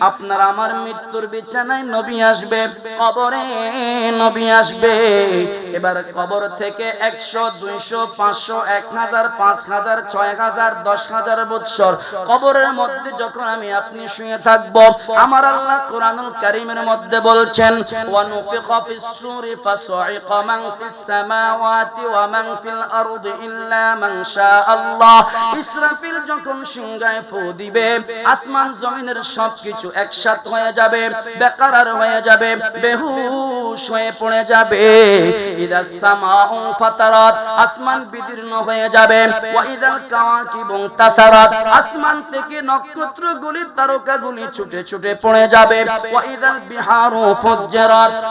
আপনার আমার মৃত্যুর বিছানায় নবী আসবে, কবরে নবী আসবে। এবার কবর থেকে একশো, দুইশো, পাঁচশো, এক হাজার, পাঁচ হাজার, ছয় হাজার, দশ হাজার বৎসর কবরের মধ্যে যখন আমি আপনি শুয়ে থাকব, আমার আল্লাহ কোরআনুল কারীমের মধ্যে বলছেন মান মান মান আসমান জমিনের সবকিছু একসাথ হয়ে যাবে বেকারার হয়ে যাবে হয়ে পড়ে যাবে। আসমান বিদীর্ণ হয়ে যাবে। তাসারাত, আসমান থেকে ছুটে ছুটে পড়ে যাবে।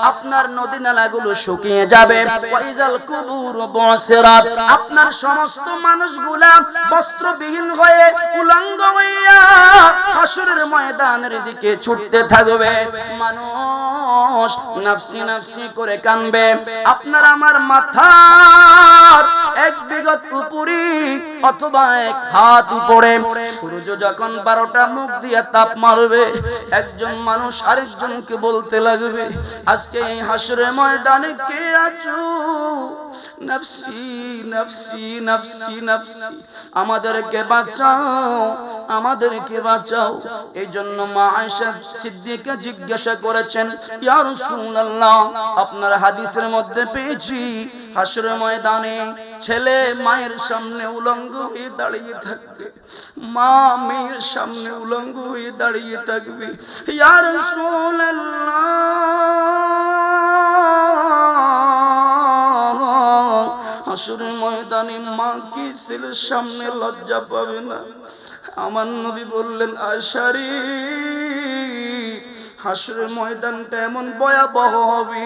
আপনার নদী নালাগুলো শুকিয়ে যাবে। কুবুর আপনার সমস্ত মানুষগুলা বস্ত্রবিহীন হয়ে উলঙ্গ হইয়া হাসরের ময়দানের দিকে ছুটতে থাকবে। মানুষ নাফসি নাফসি করে কানবে। আপনার আমার মাথার এক বিগত অথবা এক হাত উপরে। সূর্য যখন বারোটা মুখ দিয়ে তাপ মারবে, একজন মানুষ আরেকজনকে বলতে লাগবে, আজকে এই হাসরে ময়দানে কে আছো? নফসি নফসি নফসি নফসি, আমাদেরকে বাঁচাও আমাদেরকে বাঁচাও। এই জন্য মা সিদ্দিকা জিজ্ঞাসা করেছেন, ইয়া রাসূলুল্লাহ, আপনার হাদিসের মধ্যে পেয়েছি হাসরের ময়দানে ছেলে মায়ের সামনে উলঙ্গ হয়ে দাঁড়িয়ে থাকবে। মা মেয়ের সামনে উলঙ্গ হয়ে দাঁড়িয়ে থাকবে। ইয়া রাসূলুল্লাহ হাসরের ময়দানে মা কি ছেলের সামনে লজ্জা পাবে না? আমার নবী বললেন, আশারি হাসরের ময়দানটা এমন ভয়াবহ হবে।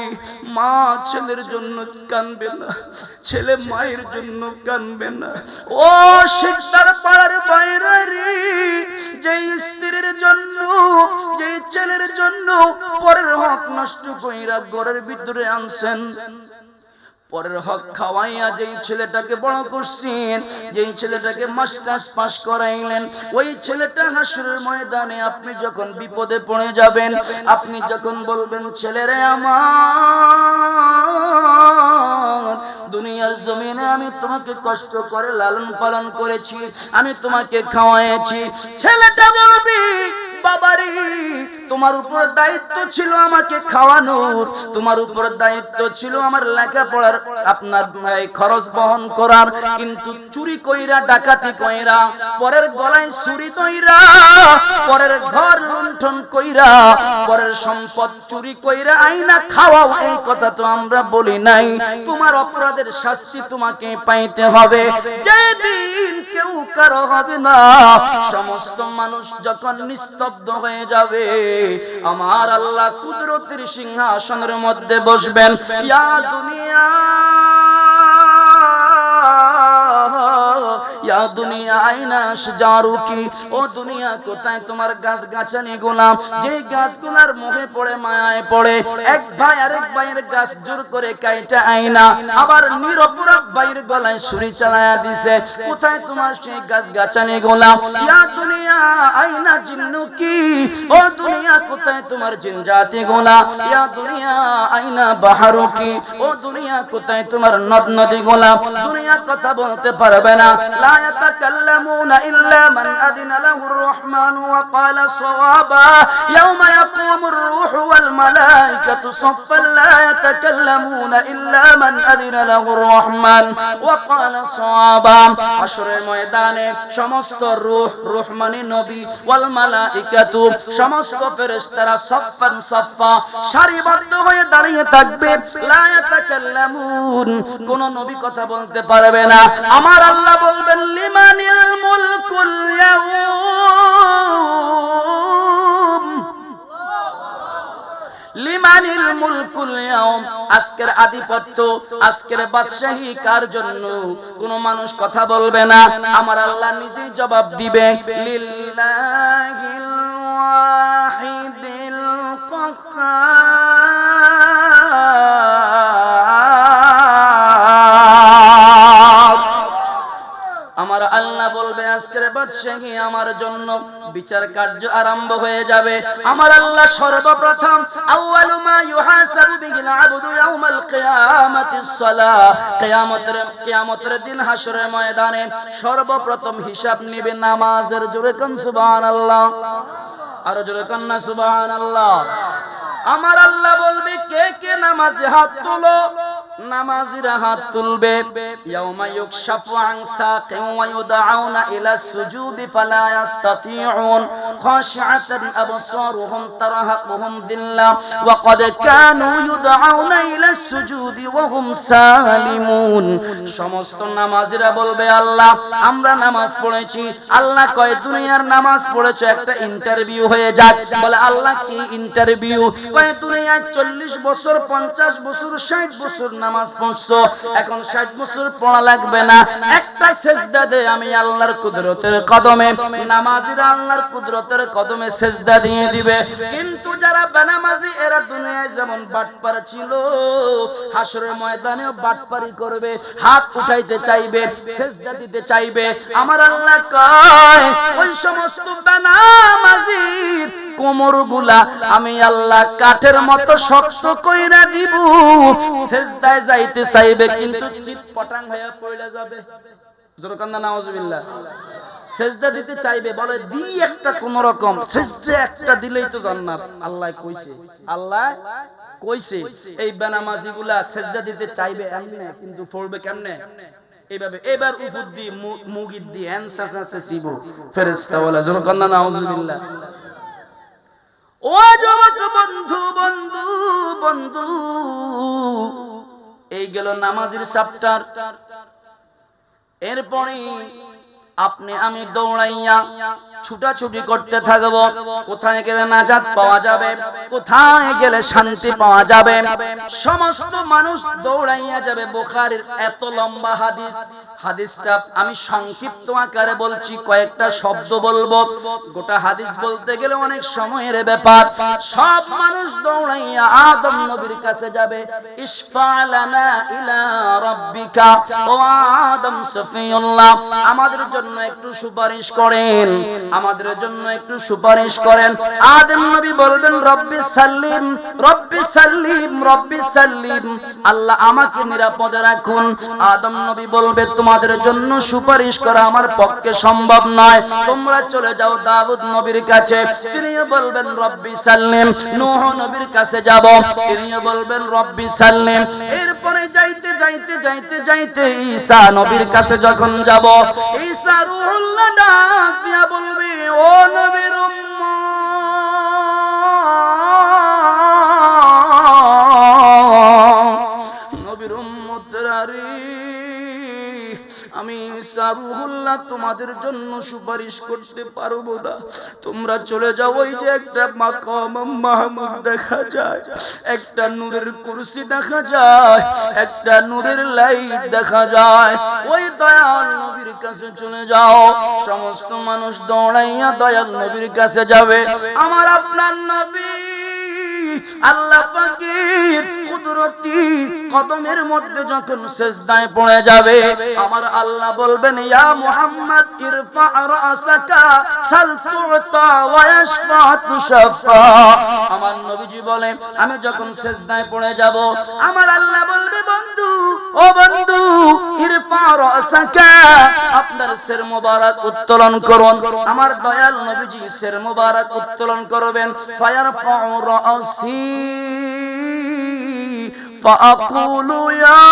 মা ছেলের জন্য কানবে না, ছেলে মায়ের জন্য কানবে না। ও শিক্ষার পাড়ার বাইরে রে যে স্ত্রীর জন্য যে ছেলের জন্য পরের হক নষ্ট কইরা ঘরের ভিতরে আনছেন। পরের হক খাওয়াইয়া যেই ছেলেটাকে বড় করছেন, যেই ছেলেটাকে মাস্টার্স পাস করাইলেন, ওই ছেলেটা হাসুরের ময়দানে আপনি যখন বিপদে পড়ে যাবেন, আপনি যখন বলবেন, ছেলেরে আমার, দুনিয়ার জমিনে আমি তোমাকে কষ্ট করে লালন পালন করেছি, আমি তোমাকে খাওয়াইছি ছেলেটা বলবি বাবারি, তোমার উপর দায়িত্ব ছিল আমাকে খাওয়ানোর, তোমার উপর দায়িত্ব ছিল আমার লেখাপড়ার, আপনার খরচ বহন করার, কিন্তু চুরি কইরা, ডাকাতি কইরা, পরের গলায় চুরি পরের ঘর লুণ্ঠন কইরা, পরের সম্পদ চুরি কইরা আইনা খাওয়াও, এই কথা তো আমরা বলি নাই। তোমার অপরাধের শাস্তি তোমাকে পাইতে হবে। যেদিন কেউ কারও হবে না, সমস্ত মানুষ যখন নিস্তব্ধ হয়ে যাবে। আমার আল্লাহ কুদরতির সিংহাসনের মধ্যে বসবেন। ইয়া দুনিয়া। ইয়া দুনিয়া আইনা জারুকি ও দুনিয়া, কোথায় তোমার গাছ গাছালি গোলাম? যে গাছগুলার মুখে পড়ে, মায়ায় পড়ে, এক ভাই আরেক ভাইয়ের গাছ জোর করে কাইটা আইনা, আবার নিরপরাধ ভাইয়ের গলায় ছুরি চালায়া দিছে। কোথায় তোমার সেই গাছ গাছালি গোলাম? ইয়া দুনিয়া আইনা জিন্নুকি ও দুনিয়া, কোথায় তোমার জিন জাতি গোলা ইয়া দুনিয়া আইনা বাহারুকি ও দুনিয়া, কোথায় তোমার নদ নদী গোলা দুনিয়া কথা বলতে পারবে না। লা লাহুর রহমানু ওয়া ক্বালা সাওয়াবা ইয়াওমা ইয়াকুমুর রূহু ওয়াল মালাইকাতু সাফফান লা ইয়াতাকাল্লামুনা ইল্লা মান আদিনা লাহুর রহমান ওয়া ক্বালা সাওয়াবা হাশরের ময়দানে সমস্ত রূহ রূহ মানে নবী ওয়াল মালাইকাতু, সমস্ত ফেরেশতারা সাফফান সাফফা, সারিবদ্ধ হয়ে দাঁড়িয়ে থাকবে। লা ইয়াতাকাল্লামুন, কোন নবী কথা বলতে পারবে না। আমার আল্লাহ বলবেন লিমানিল মুলকুল ইয়াউম। লিমানিল মুলকুল ইয়াউম। আজকের আধিপত্য, আজকের বাদশাহী কার জন্য? কোন মানুষ কথা বলবে না। আমার আল্লাহ নিজেই জবাব দিবে, লিল্লাহিল ওয়াহিদিল কাহ্হার বাদশাহী আমার জন্য বিচার কার্য আরম্ভ হয়ে যাবে। আমার আল্লাহ সর্বপ্রথম, আউয়ালু মা ইউহাসাবু আবদু ইয়াউমাল কিয়ামাতিস সালাহ কিয়ামতের কিয়ামতের দিন হাসরের ময়দানে সর্বপ্রথম হিসাব নেবে নামাজের জোরে কোন সুবহানাল্লাহ? আরও জোরে কোন না সুবহানাল্লাহ? আমার আল্লাহ বলবে, কে কে নামাজে হাত তুলো? নামাজিরা হাত তুলবে। ওয়া ইউদআউনা ইলা সুজুদি ফালা ইস্তাতিউন খাশিআতান আবসারুহুম, তারহাকুহুম দিল্লা। ওয়া ক্বাদ কানু ইউদআউনা ইলা সুজুদি ওয়া হুম সালিমুন। সমস্ত নামাজিরা বলবে, আল্লাহ, আমরা নামাজ পড়েছি। আল্লাহ কয়, দুনিয়ার নামাজ পড়েছো, একটা ইন্টারভিউ হয়ে যাক। বলে, আল্লাহ, কি ইন্টারভিউ? কয়, দুনিয়ায় চল্লিশ বছর, পঞ্চাশ বছর, ষাট বছর নামাজ পড়ছো, এখন ষাট বছর পড়া লাগবে না। একটা সেজদা দে আমি আল্লাহর কুদরতের কদমে। নামাজিরা আল্লাহর কুদরতের কদমে সেজদা দিয়ে দিবে। কিন্তু যারা বেনামাজি, এরা দুনিয়ায় যেমন বাটপার ছিল, হাসরের ময়দানেও বাটপারি করবে, হাত উঠাইতে চাইবে, সেজদা দিতে চাইবে। আমার আল্লাহ কয়, ওই সমস্ত বেনামাজির কোমরগুলা আমি আল্লাহ কাঠের মতো শক্ত কইরা দিব। সেজদায় যাইতে চাইবে, কিন্তু চিত পটাং হয়ে পড়ে যাবে। সেজদা দিতে চাইবে, বলে, দি একটা কোন রকম, সেজদা একটা দিলেই তো জান্নাত। আল্লাহ কইছে আল্লাহ কইছে, এই বেনামাজি গুলা সেজদা দিতে চাইবে কিন্তু পড়বে কেমনে? এইভাবে, এবার উফুদ দি মুগিদ দি আছে শিব, ফেরেশতা ও যুবক বন্ধু বন্ধু বন্ধু এই গেল নামাজের চাপটার। এরপরে আপনি আমি দৌড়াইয়া ছুটাছুটি করতে থাকব। কোথায় গেলে নাজাত পাওয়া যাবে? কোথায় গেলে শান্তি পাওয়া যাবে? সমস্ত মানুষ দৌড়াইয়া যাবে বোখারের এত লম্বা হাদিস। হাদিসটা আমি সংক্ষিপ্ত আকারে বলছি, কয়েকটা শব্দ বলব। গোটা হাদিস বলতে গেলে অনেক সময়ের ব্যাপার। সব মানুষ দৌড়াইয়া আদম নবীর কাছে যাবে। ইসফালানা ইলা রাব্বিকা। ও আদম সফিউল্লাহ, আমাদের জন্য একটু সুপারিশ করেন। আমাদের জন্য একটু সুপারিশ করেন। আদম নবী বলবেন, রব্বি সাল্লিম রব্বি সাল্লিম রব্বি সাল্লিম, আল্লাহ আমাকে নিরাপদে রাখুন। আদম নবী বলবে, তোমাদের জন্য সুপারিশ করা আমার পক্ষে সম্ভব নয়। তোমরা চলে যাও দাউদ নবীর কাছে। তিনিও বলবেন, রব্বি সাল্লিম, নূহ নবীর কাছে যাব। তিনিও বলবেন, রব্বি সাল্লিম, এরপরে যাইতে যাইতে যাইতে যাইতে ঈসা নবীর কাছে যখন যাব, ঈসা রুহুল্লাহ ডাক দিয়া বলবে ও নবীর আমি তোমাদের জন্য সুপারিশ করতে পারব না। তোমরা চলে যাও, ওই যে একটা মাকাম মাহমুদ দেখা যায়, একটা নূরের কুরসি দেখা যায়, একটা নূরের লাইট দেখা যায়। ওই দয়াল নবীর কাছে চলে যাও, সমস্ত মানুষ দৌড়াইয়া দয়াল নবীর কাছে যাবে। আমার আপনার নবী আল্লাহ পাকের কুদরতি কদমের মধ্যে যখন সেজদায় পড়ে যাবে, আমার আল্লাহ বলবেন, ইয়া মুহাম্মদ, ইরফা রাসাকা সাল তুতা ওয়া ইয়াশফা তুশফা আমার নবীজি বলে আমি যখন সেজদায় পড়ে যাব, আমার আল্লাহ বলবে, বন্ধু, ও বন্ধু, ইরফা রাসাকা আপনার সির মোবারক উত্তোলন করুন। আমার দয়াল নবীজি সির মোবারক উত্তোলন করবেন। ফায়ারফা রাসি فأقول يا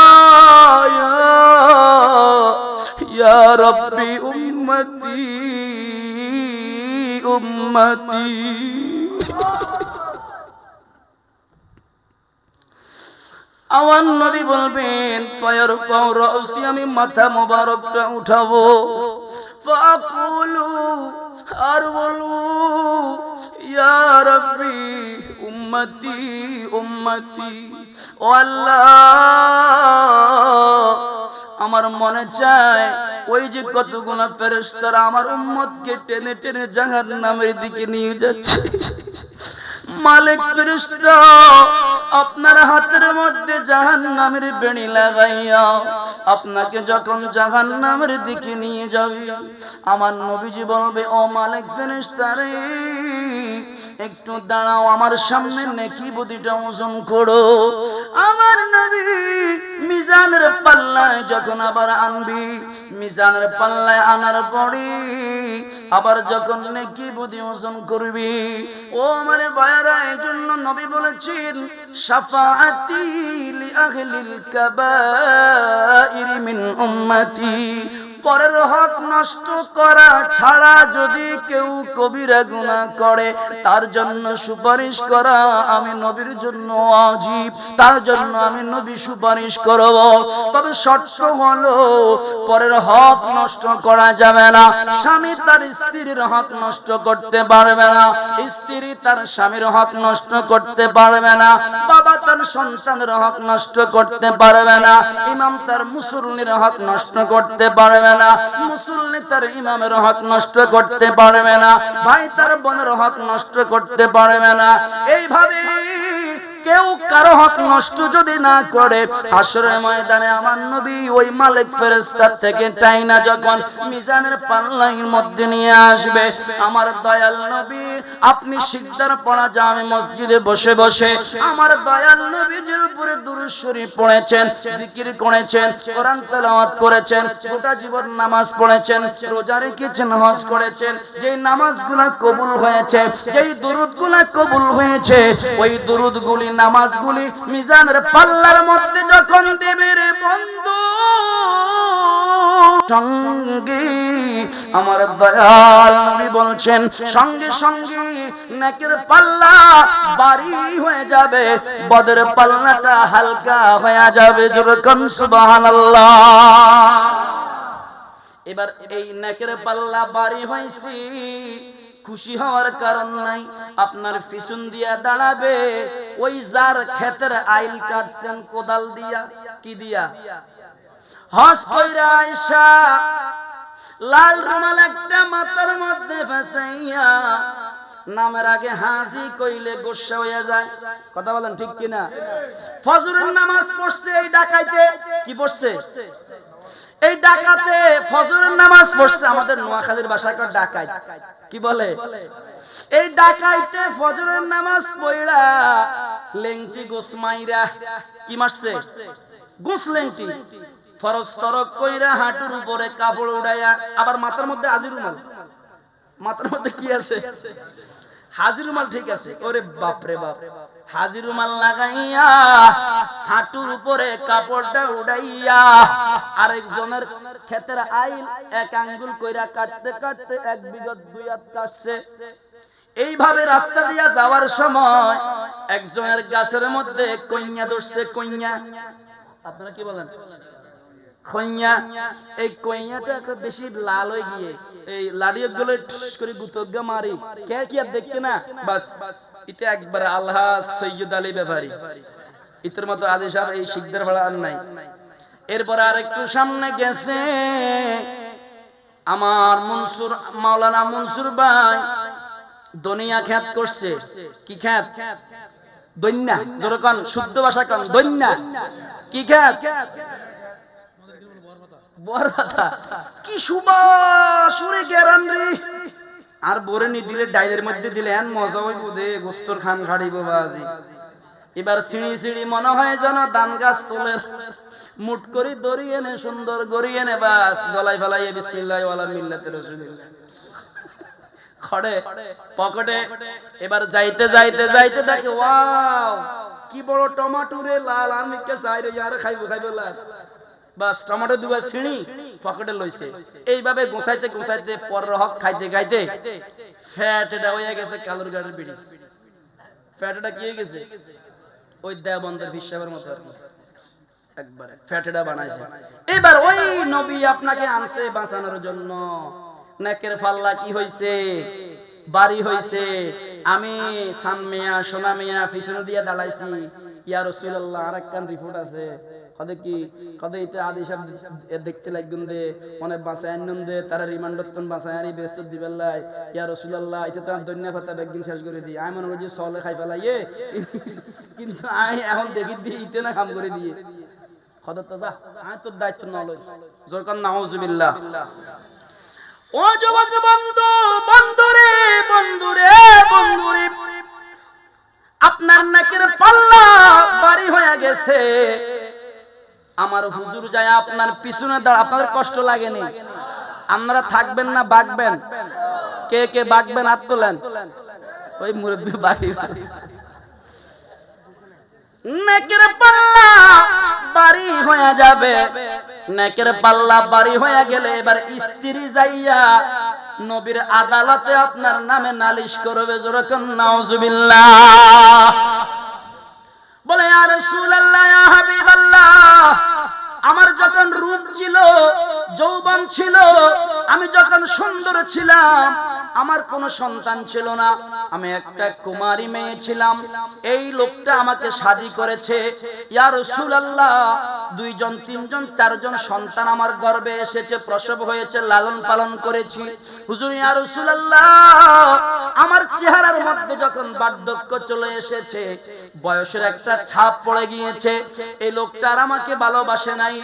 يا يا ربي أمتي أمتي আমার নবী বলবেন ফায়ার পাউরসি আমি মাথা মোবারকটা উঠাবো ফাকুলু আর বলব, ইয়া রাব্বি, উম্মতি উম্মতি, ও আমার মনে চায়, ওই যে কতগুলো ফেরেস্তারা আমার উম্মতকে টেনে টেনে জাহান্নামের দিকে নিয়ে যাচ্ছে। মালিক ফেরেশতা, আপনার হাতের মধ্যে জাহান্নামের বেড়ি লাগাইয়া আপনাকে যখন জাহান্নামের দিকে নিয়ে যাবে, আমার নবীজি বলবে, ও মালিক ফেরেশতা রে, একটু দাঁড়াও, আমার সামনে নেকি বুদিটা ওজন করো। আমার নবী মিজানের পাল্লায় যখন আবার আনবি, মিজানের পাল্লায় আনার পরে আবার যখন নেকি বুদি ওজন করবি, ও আমার বায়ারা এই জন্য নবী বলেছেন সাফাতি আহলিল কাবাইরি মিন উম্মতি। পরের হক নষ্ট করা ছাড়া যদি কেউ কবিরা গুনাহ করে, তার জন্য সুপারিশ করা আমি নবীর জন্য আজীব তার জন্য আমি নবী সুপারিশ করব। তবে শর্ত হলো, পরের হক নষ্ট করা যাবে না, স্বামী তার স্ত্রীর হক নষ্ট করতে পারবে না, স্ত্রী তার স্বামীর হক নষ্ট করতে পারবে না, বাবা তার সন্তানের হক নষ্ট করতে পারবে না, ইমাম তার মুসল্লির হক নষ্ট করতে পারবে না মুসল্লি তার ইমামের হক নষ্ট করতে পারবে না, ভাই তার বোনের হক নষ্ট করতে পারবে না। এইভাবে কেউ কারও হক নষ্ট যদি না করে আসরের ময়দানে আমার নবী ওই মালিক ফেরেস্তার থেকে টাইনা যখন মিজানের পাল্লাইয়ের মধ্যে নিয়ে আসবে, আমার দয়াল নবী, আপনি সিকদার পড়া জামে মসজিদে বসে বসে, আমার দয়াল নবীজির উপরে দুরূদ শরীফ পড়েছেন, জিকির করেছেন, কোরআন তেলাওয়াত করেছেন, গোটা জীবন নামাজ পড়েছেন, রোজা রেখেছেন, হজ করেছেন, যেই নামাজগুলো কবুল হয়েছে, যেই দুরুদগুলো কবুল হয়েছে, ওই দুরুদগুলি নামাজগুলি মিজানের পাল্লার মধ্যে যখন দেবে রে বন্ধু, সঙ্গে আমার দয়াল বলছেন, সঙ্গে সঙ্গে নাকের পাল্লা বাড়ি হয়ে যাবে, বদের পাল্লাটা হালকা হয়ে যাবে যেরকম সুবহানাল্লাহ। এবার এই নাকের পাল্লা বাড়ি হয়েছি খুশি হওয়ার কারণ নাই। আপনার পিছন দিয়া দাঁড়াবে, ওই যার ক্ষেতের আইল কাটছেন কোদাল দিয়া, কি দিয়া? হস কইরা আয়সা লাল রুমাল একটা মাথার মধ্যে ফেসাইয়া নামের আগে হাসি কইলে গোসা হইয়া যায়। কথা বলেন ঠিক কিনা? ফজরের নামাজ পড়ছে, এই ডাকাইতে কি পড়ছে? এই ডাকাতে ফজরের নামাজ পড়ছে, আমাদের নোয়াখালীর ভাষায় কয় ডাকাইত। কি বলে? এই ডাকাইতে ফজরের নামাজ পড়া লেংটি গোসমাইরা কি মারছে? গোস লেংটি। ফরজ তরক কইরা হাঁটুর উপরে কাপড় উড়াইয়া, আবার মাথার মধ্যে আজির রুমাল মাথার মধ্যে কি আছে? হাজির ঠিক আছে। ওরে বাপ রে বাপ। হাজির লাগাইয়া, হাঁটুর উপরে কাপড়টা উড়াইয়া, আরেকজনের ক্ষেতের আইল এক আঙ্গুল কইরা কাটতে কাটতে এক বিগত দুই হাত কাটছে। এইভাবে রাস্তা দিয়া যাওয়ার সময় একজনের গাছের মধ্যে কইয়া ধরছে, কইয়া। আপনারা কি বলেন? কইয়া এই কইয়াটা বেশি লাল হয়ে গিয়ে, এই লাড়িয়ে গুলো করে মারি। কে কি আর দেখতে না? বাস, এটা একবার আল্লাহ সৈয়দ আলী ব্যাপারী। ইতের মতো সাহেব এই শিখদের ভাড়া আর নাই। এরপর আর একটু সামনে গেছে আমার মনসুর, মাওলানা মনসুর ভাই। দনিয়া খ্যাত করছে। কি খ্যাত? দৈন্যা যেরকম শুদ্ধ ভাষা কন, দৈন্যা। কি খ্যাত? কি আর বরে নি দিলে মধ্যে দিলে, এন মজা হইব দে, গোস্তর খান খাড়িব বাজি। এবার সিঁড়ি সিঁড়ি মনে হয় যেন ধান গাছ তোলে। মুট করে দড়িয়ে নে সুন্দর গড়িয়ে নে বাস, গলায় ফেলাইয়ে বিসমিল্লাহ ওয়ালা মিল্লাতে খড়ে, পকেটে, এবার যাইতে যাইতে যাইতে দেখে, ওয়াও, কি বড় টমাটো রে, লাল আমি কে চাই রে খাইবো খাইবো, লাল। বাস, টমেটো দুবা ছিঁড়ি পকেটে লইছে এইভাবে গোসাইতে গোসাইতে পর হক খাইতে খাইতে ফ্যাট এটা হয়ে গেছে কালোর গাড়ির ব্রিটিশ ফ্যাট এটা কি হয়ে গেছে? ওই দেবন্দের হিসাবের মতো। আর কি একবারে ফ্যাটেডা বানাইছে। এবার ওই নবী আপনাকে আনছে বাঁচানোর জন্য। নেকের ফাল্লা কি হইছে? বাড়ি হইছে। আমি সান মিয়া সোনা মিয়া পিছনে দিয়ে দাঁড়াইছি। ইয়া রসুল্লাহ আর একখান রিপোর্ট আছে। কদে কি কদে ইতে আদি সব দেখতে লাগগুন দে মনে বাঁচায় আনন্দ দে তারা রিমান্ডতন বাঁচায় আনি ব্যস্ত দিবেল্লাই ইয়া রাসূলুল্লাহ, ইতে তার দন্যা পাতা একদিন শেষ করে দিই। আমি মনে সলে খাই ফেলাইয়ে কিন্তু আই এখন দেখি দিয়ে ইতে না কাম করে দিয়ে। খদর তো যা আই তোর দায়িত্ব না লই। জোর কর, নাউজুবিল্লাহ। ও যুবক বন্ধু, বন্ধুরে বন্ধুরে বন্ধুরে। আপনার নাকের পাল্লা বাড়ি হয়ে গেছে। আমার হুজুর যায় আপনার পিছনে দাঁড়া, আপনাদের কষ্ট লাগেনি? আপনারা থাকবেন না বাঁকবেন কে কে বাগবেন, হাত তোলেন। ওই মুরব্বী বাড়ি নেকের পাল্লা বাড়ি হয়ে যাবে। নেকের পাল্লা বাড়ি হয়ে গেলে এবার স্ত্রী যাইয়া নবীর আদালতে আপনার নামে নালিশ করবে। যেরকম নাউজুবিল্লাহ। বলে আর ইয়া হাবিবাল্লাহ। আমার যখন রূপ ছিল, যৌবন ছিল, আমি যখন সুন্দর ছিলাম, আমার কোনো সন্তান ছিল না। আমি একটা কুমারী মেয়ে ছিলাম। এই লোকটা আমাকে শাদি করেছে। ইয়া রাসূলুল্লাহ, দুইজন, তিনজন, চারজন সন্তান আমার গর্ভে এসেছে, প্রসব হয়েছে, লালন পালন করেছি। হুজুর, ইয়া রাসূলুল্লাহ, আমার চেহারার মধ্যে যখন বার্ধক্য চলে এসেছে, বয়সের একটা ছাপ পড়ে গিয়েছে। এই লোকটা আর আমাকে ভালোবাসে নাই।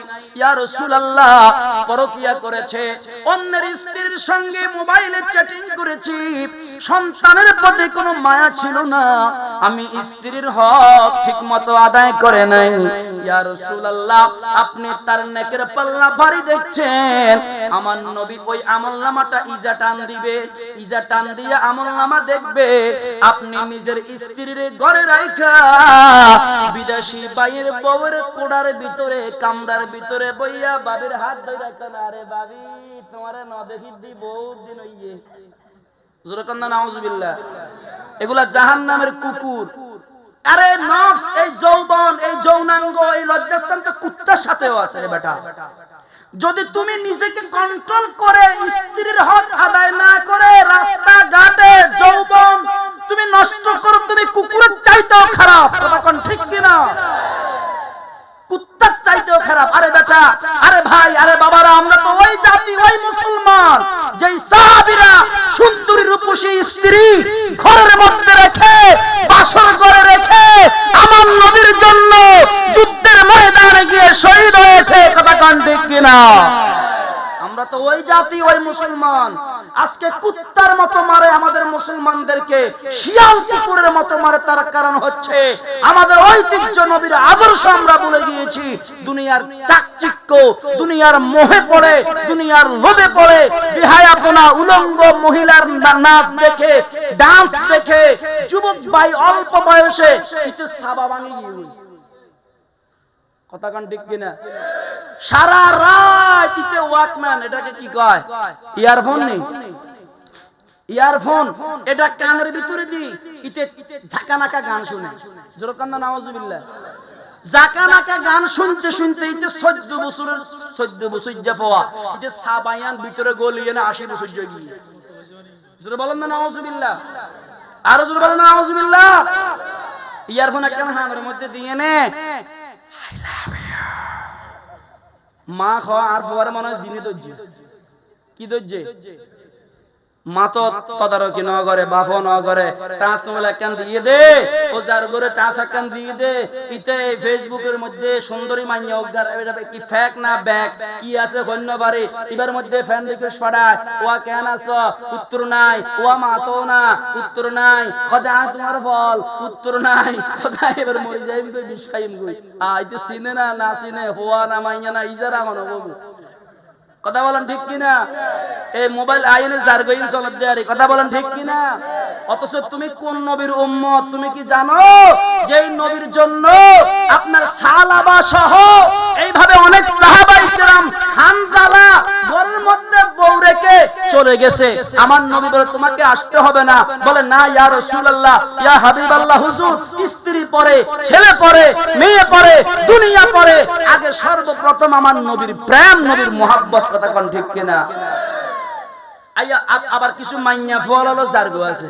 আপনি তার নেকের পাল্লা দেখছেন। আমার নবী ওই ইজা টান দিবে। ইজা টান দিয়ে আমলনামা দেখবে। আপনি নিজের স্ত্রীর ঘরে রাইখা, বিদেশি বাইয়ের বউয়ের কোড়ার ভিতরে কামড়ার ভিতরে বইয়া বাবির হাত ধরে রাখেন আরে বাবি, তোমারে ন দেখি দি বহুত দিন হইয়ে। জোরকান্দা নাউজুবিল্লাহ। এগুলা জাহান্নামের কুকুর। আরে নফস, এই যৌবন, এই যৌনাঙ্গ, এই লজ্জাস্থান তো কুত্তার সাথেও আছে রে বেটা। যদি তুমি নিজেকে কন্ট্রোল করে স্ত্রীর হক আদায় না করে রাস্তা ঘাটে যৌবন তুমি নষ্ট করো, তুমি কুকুরের চাইতেও খারাপ। কথা ঠিক কিনা? কুত্তার চাইতেও খারাপ। আরে বেটা, আরে ভাই, আরে বাবারা, আমরা তো ওই জাতি, ওই মুসলমান। যেই সাহাবীরা সুন্দরী রূপসী স্ত্রী ঘরের মধ্যে রেখে, বাসর ঘরে রেখে আমার নবীর জন্য যুদ্ধের ময়দানে গিয়ে শহীদ হয়েছে, কথা কান ঠিক কিনা? আমরা তো ওই জাতি, ওই মুসলমান। আজকে কুত্তার মতো মারে আমাদের মুসলমানদেরকে, শিয়াল কুকুরের মতো মারে তার কারণ হচ্ছে আমাদের ঐতিহ্য নবীর আদর্শ আমরা বলে গিয়েছি দুনিয়ার চাকচিক্য, দুনিয়ার মোহে পড়ে, দুনিয়ার লোভে পড়ে বিহায়াপনা উলঙ্গ মহিলার নাচ দেখে, ডান্স দেখে, যুবক ভাই অল্প বয়সে ইতে সাবা ভাঙি গিয়ে কথা কান ঠিক কিনা? সারা রাত ইতে ওয়াকম্যান, এটাকে কি কয়? ইয়ারফোন নেই ইয়ারফোন, এটা কানের ভিতরে দি, ইতে ঝাঁকা নাকা গান শুনে। জোরকান্দা নাওজুবিল্লাহ জাকা নাকা গান শুনতে শুনতে ইতে বছরের বছর ইতে সাবায়ান ভিতরে আশি বছর জোরে বলেন না নাওজুবিল্লাহ আরও জোরে বলেন না নাওজুবিল্লাহ ইয়ারফোন হাতের মধ্যে দিয়ে নে। মা খাওয়া আর পরে মনে হয় জিনে দর্জি কি দর্জে এবার মধ্যে ফ্যান রিকোয়েস্ট পাঠায় ও কেন আছ? উত্তর নাই ও মা না, উত্তর নাই খদা তোমার বল, উত্তর নাই খদা এবার মরে যাইম কই না না চিনে হওয়া না, মাইয়া না, ইজারা মনে কথা বলেন ঠিক কিনা? এই মোবাইল আইনে যার গইন চলত দেয়ারি কথা বলেন ঠিক কিনা? অথচ তুমি কোন নবীর উম্মত, তুমি কি জানো? যেই নবীর জন্য আপনার সালাবা সহ এইভাবে অনেক সাহাবাই কেরাম হানজালা ঘরের মধ্যে বউ রেখে চলে গেছে। আমার নবী বলে, তোমাকে আসতে হবে না। বলে, না, ইয়া রাসূলুল্লাহ, ইয়া হাবিবাল্লাহ, হুজুর। স্ত্রী পরে, ছেলে পরে, মেয়ে পরে, দুনিয়া পরে। আগে সর্বপ্রথম আমার নবীর প্রেম, নবীর মোহাব্বত কথা কোন ঠিক কিনা? আবার কিছু মাইয়া ফল হলো, জার্গো আছে।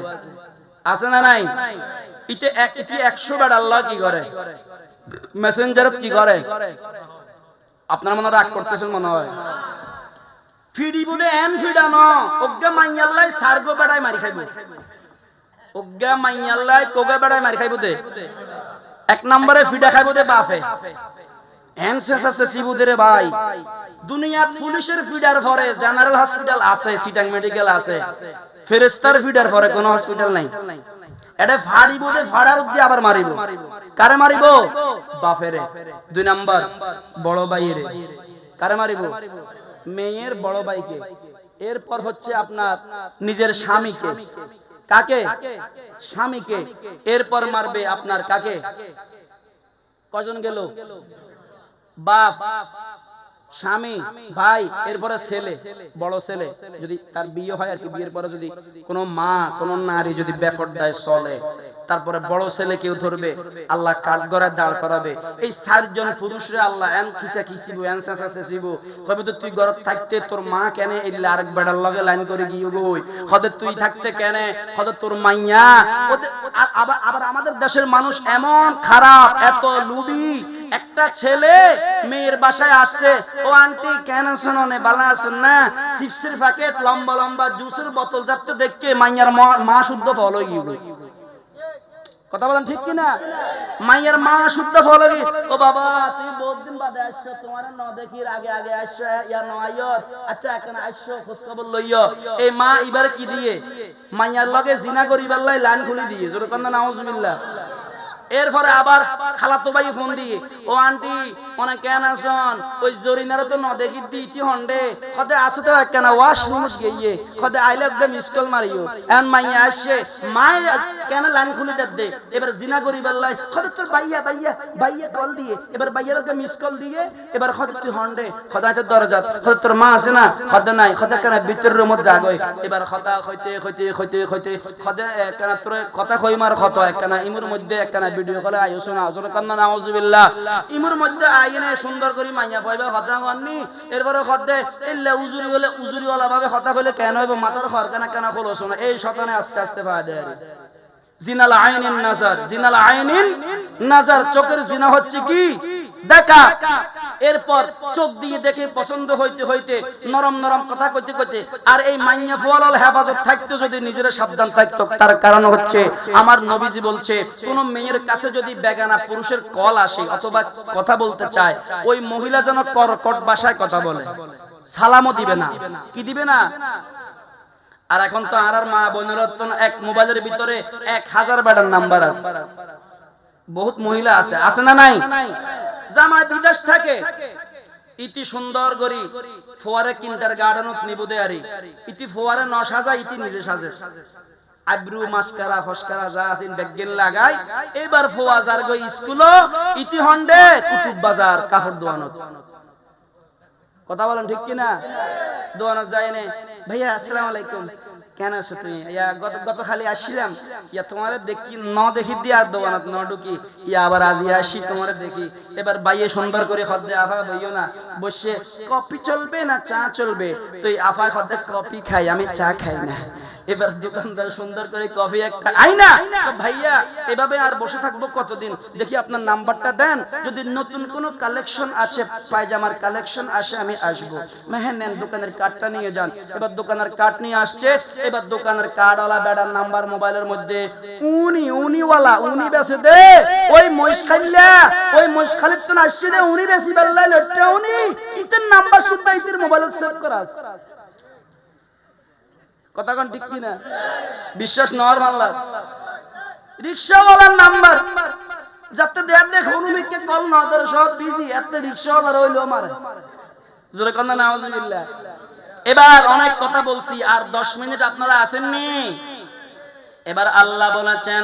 আছে না নাই? ইতে ইতে একশো বার আল্লাহ কি করে? মেসেঞ্জারত কি করে? আপনার মনে রাগ করতেছেন মনে হয়? ফিডি বুদে এন ফিডা ন। অজ্ঞা মাইয়াল্লাই সার্গো বেড়ায় মারি খাইব। অজ্ঞা মাইয়াল্লাই কোগা বেড়ায় মারি খাইব দে। এক নম্বরে ফিডা খাইব দে বাফে এন শেষ আছে সিবুদের ভাই। দুনিয়াত পুলিশের ফিডার পরে জেনারেল হসপিটাল আছে সিটাং মেডিকেল আছে। ফেরেস্তার ফিডার পরে কোনো হসপিটাল নাই। এটা ফাড়িব দে, ফাড়ার উদ্দি আবার মারিব। কারে মারিব? বাফেরে দুই নাম্বার, বড় ভাইয়েরে। কারে মারিব? মেয়ের বড় ভাইকে। এরপর হচ্ছে আপনার নিজের স্বামীকে। কাকে? স্বামীকে। এরপর মারবে আপনার কাকে? কজন গেল? বাপ। স্বামী ভাই এরপরে ছেলে বড় ছেলে। যদি তার বিয়ে হয় আর কি বিয়ের পরে যদি কোনো মা কোন নারী যদি বেফট দেয় চলে তারপরে বড় ছেলে কেউ ধরবে আল্লাহ কাঠগড়ায় দাঁড় করাবে। এই চারজন পুরুষরে আল্লাহ এন খিসা খিসিব এন চেঁচা চেঁচিব কবে তো তুই ঘরত থাকতে তোর মা কেন? এলে আরেক বেড়ার লগে লাইন করে গিয়ে গই হদে তুই থাকতে কেন? হদে তোর মাইয়া। আবার আবার আমাদের দেশের মানুষ এমন খারাপ এত লুবি। একটা ছেলে মেয়ের বাসায় আসছে ও আন্টি, কেন শোনো বালা আসুন না। চিপসের প্যাকেট লম্বা লম্বা জুসের বোতল যাতে দেখকে মাইয়ার মা- শুদ্ধ ফল গিয়ে কথা বলেন ঠিক কিনা? মাইয়ের মা শুদ্ধ ফল ও বাবা, তুমি বহুত দিন বাদে আসছো, তোমার ন দেখির আগে আগে আসছো, ইয়া ন আইয়ত আচ্ছা এখন আসছো খোঁজ খবর লইয়। এই মা এবারে কি দিয়ে? মাইয়ার লগে জিনা করিবার লাই লাইন খুলি দিয়ে। জোর কন্যা নাউজুবিল্লাহ। এরপরে আবার খালাতো ভাই ফোন দিয়ে, ও আন্টি, অনেক কেন আসন? ওই জরিনার তো ন দেখি দিতি হন্ডে। কদে আসো তো কেন ওয়াশরুম গিয়ে, কদে আইলে একদম স্কুল মারিও। এন মাইয়া আসছে, মাই, কেন লাইন খুলে দে? এবার জিনা করি বেল্লাই কদে তোর বাইয়া বাইয়া বাইয়া কল দিয়ে, এবার বাইয়ার একদম কল দিয়ে, এবার কদে তুই হন্ডে, কদে তোর দরজা কদে তোর মা আছে না, কদে নাই, কদে কেন ভিতর রুমত জাগই এবার কথা কইতে কইতে কইতে কইতে কদে কেন তোর কথা কই মার কত একখানা ইমুর মধ্যে একখানা ভিডিও কলে আইও শোনা জোরে কান্না নাউজুবিল্লাহ ইমুর মধ্যে আইনে সুন্দর করে মাইয়া পাইবা কথা হননি। এরপরে খদে এল্লা উজুরি বলে উজুরি ওলা ভাবে কথা কইলে কেন হইব? মাথার খরকানা কেন কেন খোলো শোনা। এই শতানে আস্তে আস্তে পাওয়া দেয়। জিনাল আইনিন নাজার। জিনাল আইনিন নাজার। চোখের জিনা হচ্ছে কি? দেখা। এরপর চোখ দিয়ে দেখে পছন্দ হইতে হইতে নরম নরম কথা কইতে কইতে আর এই মাইয়া হেফাজত থাকতে যদি নিজের সাবধান থাকতো, তার কারণ হচ্ছে আমার নবীজি বলছে, কোন মেয়ের কাছে যদি বেগানা পুরুষের কল আসে অথবা কথা বলতে চায়, ওই মহিলা যেন কর্কট ভাষায় কথা বলে। সালামও দিবে না। কি দিবে না? আর এখন তো আর আর মা বোনের এক মোবাইলের ভিতরে এক হাজার বেটার নাম্বার আছে। বহুত মহিলা আছে। আছে না নাই? জামাই বিদেশ থাকে। ইতি সুন্দর করি ফোয়ারে কিন্টার গার্ডেনত নিবুদে আরি। ইতি ফোয়ারে ন সাজা ইতি নিজে সাজে। আব্রু, মাস্কারা, ফসকারা যা আছেন বেগেন লাগাই। এবার ফোয়া যার গই স্কুল ইতি হন্ডে, কুতুব বাজার, কাপড় দোয়ানত। কথা বলেন ঠিক কিনা? দোয়ানত যায় নে। ভাইয়া আসসালামু আলাইকুম। কেন আছো তুমি? ইয়া গত গত খালি আসছিলাম। ইয়া তোমার দেখি ন দেখি দিয়া দোয়ানত ন ঢুকি। ইয়া আবার আজি আসি তোমার দেখি। এবার বাইয়ে সুন্দর করে খদ্দে আফা বইও না। বসে কফি চলবে না চা চলবে? তো এই আফা খদ্দে কফি খাই আমি চা খাই না। এবার দোকানদার সুন্দর করে কফি একটা আই না ভাইয়া এভাবে আর বসে থাকব কতদিন? দেখি আপনার নাম্বারটা দেন। যদি নতুন কোনো কালেকশন আছে পায়জামার কালেকশন আসে আমি আসব। মেহেন নেন দোকানের কার্ডটা নিয়ে যান। এবার দোকানের কার্ড নিয়ে আসছে। এবার দোকানের কার্ডওয়ালা বেড়ার নাম্বার মোবাইলের মধ্যে উনি, উনিওয়ালা, উনি বেছে দে। ওই মহিষ খাইলা, ওই মহিষ খালির তো আসছে দে, উনি বেশি বেল্লাই লটটা উনি। ইতের নাম্বার শুদ্ধ ইতের মোবাইলে সেভ করা। কথা কোন ঠিক কিনা? বিশ্বাস নেওয়ার ভাল্লা রিক্সাওয়ালার নাম্বার। যাতে দেয়ার দেখ অনুমিককে কল না ধরে, সব বিজি এত রিক্সাওয়ালা রইল আমার। জোরে কন্যা নাউজুবিল্লাহ। এবার অনেক কথা বলছি আর দশ মিনিট আপনারা আসেননি এবার আল্লাহ বলেছেন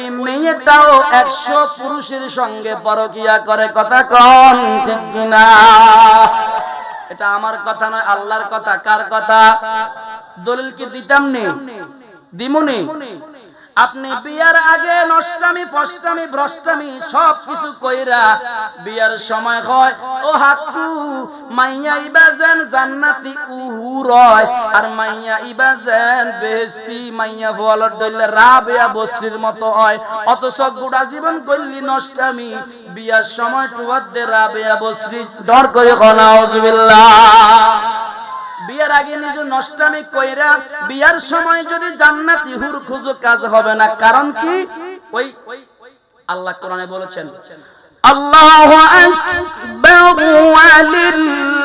মেয়েটাও একশো পুরুষের সঙ্গে পরকিয়া করে কথা কন, ঠিক কিনা? এটা আমার কথা নয়, আল্লাহর কথা। কার কথা? দলিল কি দিতাম নি? দিমুনি আপনি বিয়ার আগে নষ্টামি পষ্টামি ভ্রষ্টামি সব কিছু কইরা বিয়ার সময় হয়। ও হাতু, মাইয়া ইবাজেন জান্নাতি উহুরয় আর মাইয়া ইবাজেন বেহেশতি, মাইয়া ফলর দইলে রাবেয়া বসরির মতো হয়। অথচ গুড়া জীবন করলি নষ্টামি, বিয়ার সময় টুয়ার দে রাবেয়া বসরি ডর করে কনা বিয়ার আগে নিজে নষ্টামি কইরা বিয়ার সময় যদি জান্নাত ইহুর খুঁজো কাজ হবে না। কারণ কি? ওই আল্লাহ কোরআনে বলেছেন, আল্লাহু আকবার ওয়া ওয়ালিল্লাহিল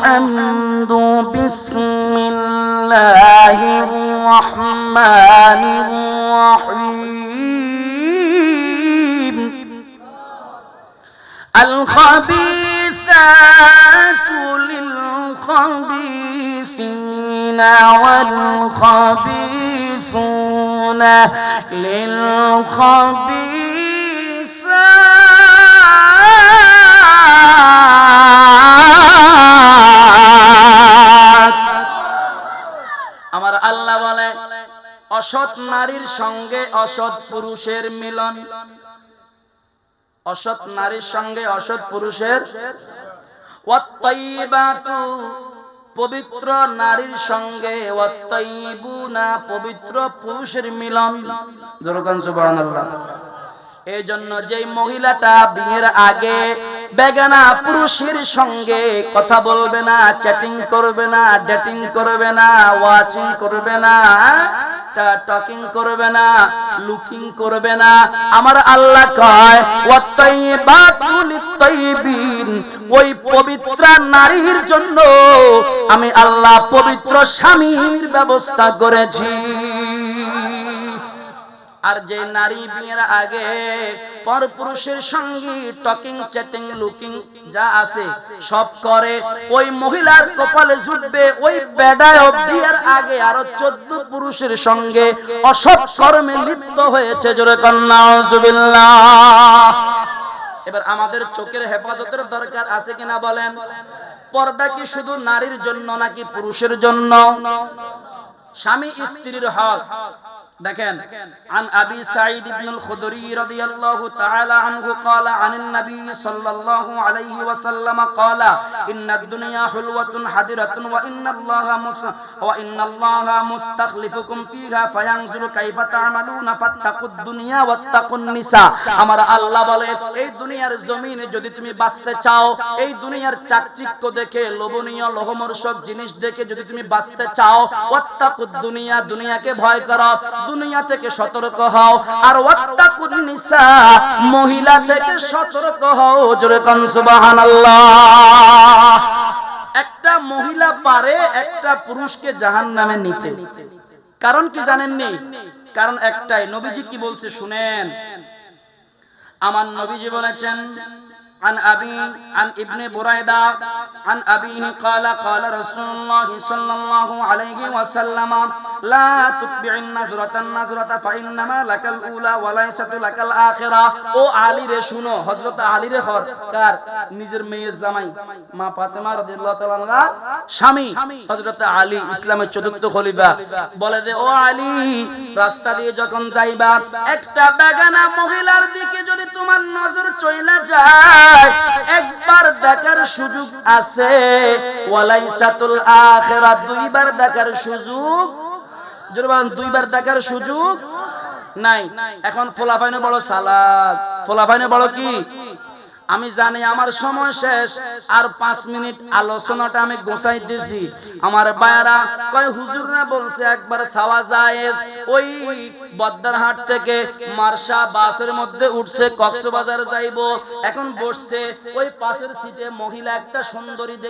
হামদু, বিসমিল্লাহির রাহমানির রাহিম। আল খাবিসাতু للخبيثين والخبيثون للخبيثات আমার আল্লাহ বলে অসৎ নারীর সঙ্গে অসৎ পুরুষের মিলন অসৎ নারীর সঙ্গে অসৎ পুরুষের পবিত্র নারীর সঙ্গে পবিত্র পুরুষের মিলন। এই জন্য যেই মহিলাটা বিয়ের আগে বেগানা পুরুষের সঙ্গে কথা বলবে না, চ্যাটিং করবে না, ডেটিং করবে না, ওয়াচিং করবে না টকিং করবে না, লুকিং করবে না। আমার আল্লাহ কয় ওয়াত্তাইবাতুল তাইবিন ওই পবিত্র নারীর জন্য আমি আল্লাহ পবিত্র স্বামীর ব্যবস্থা করেছি। আর যে নারী বিয়ের আগে পরপুরুষের সঙ্গে টকিং, চ্যাটিং, লুকিং যা আছে সব করে, ওই মহিলার কপালে জুটবে, ওই বেডায় বিয়ের আগে আরও চোদ্দ পুরুষের সঙ্গে অসৎ কর্মে লিপ্ত হয়েছে। জোরে কন্যা এবার আমাদের চোখের হেফাজতের দরকার আছে কিনা বলেন? পর্দা কি শুধু নারীর জন্য নাকি পুরুষের জন্য? স্বামী স্ত্রীর হক। দেখেন عن ابي سعيد بن الخدري رضي الله تعالى عنه قال عن النبي صلى الله عليه وسلم قال ان الدنيا حلوه حضره وان الله مس وان الله مستخلفكم فيها فينظر كيف تعملون فاتقوا الدنيا واتقوا النساء আমার আল্লাহ বলে এই দুনিয়ার জমিনে যদি তুমি বাঁচতে চাও এই দুনিয়ার চাকচিক্য দেখে লোভনীয় লোহমর্ষক জিনিস দেখে যদি তুমি বাঁচতে চাও ওয়াত্তাকুদ দুনিয়া দুনিয়াকে ভয় করো দুনিয়া থেকে সতর্ক হও। আর ওয়াত্তাকুন নিসা, মহিলা থেকে সতর্ক হও। জোরে কোন, সুবহানাল্লাহ। একটা মহিলা পারে, একটা পুরুষকে জাহান্নামে নিতে। কারণ কি জানেননি? কারণ একটাই, নবীজি কি বলছে শুনেন? আমার নবীজি বলেছেন عن أبي عن ابن بريدة عن أبيه قال قال رسول الله صلى الله عليه وسلم لا تتبع النظرة النظرة فإنما لك الأولى وليست لك الآخرة ও আলী রে শুনো হযরত আলী রে হর কার নিজের মেয়ের জামাই মা ফাতেমা রাদিয়াল্লাহু তাআলা আনহা স্বামী হযরত আলী ইসলামের চতুর্থ খলিফা বলে দে ও আলী রাস্তা দিয়ে যখন যাইবা একটা বেগানা মহিলার দিকে যদি তোমার নজর চইলা যায় একবার দেখার সুযোগ আছে। ওয়ালাইসাতুল আখিরাত দুইবার দেখার সুযোগ। জুরবান দুইবার দেখার সুযোগ নাই। এখন ফোলাফাইনে বড় সালাদ ফোলাফাইনে বড় কি? আমি জানি আমার সময় শেষ, আর পাঁচ মিনিট আলোচনাটা আমি গোসাই দিছি। আমার বায়রা কয়, হুজুররা বলছে একবার সাওয়া যায় ওই বদ্দারহাট থেকে মার্শা বাসের মধ্যে উঠছে, কক্সবাজার যাইব। এখন বসছে, ওই পাশের সিটে মহিলা একটা সুন্দরী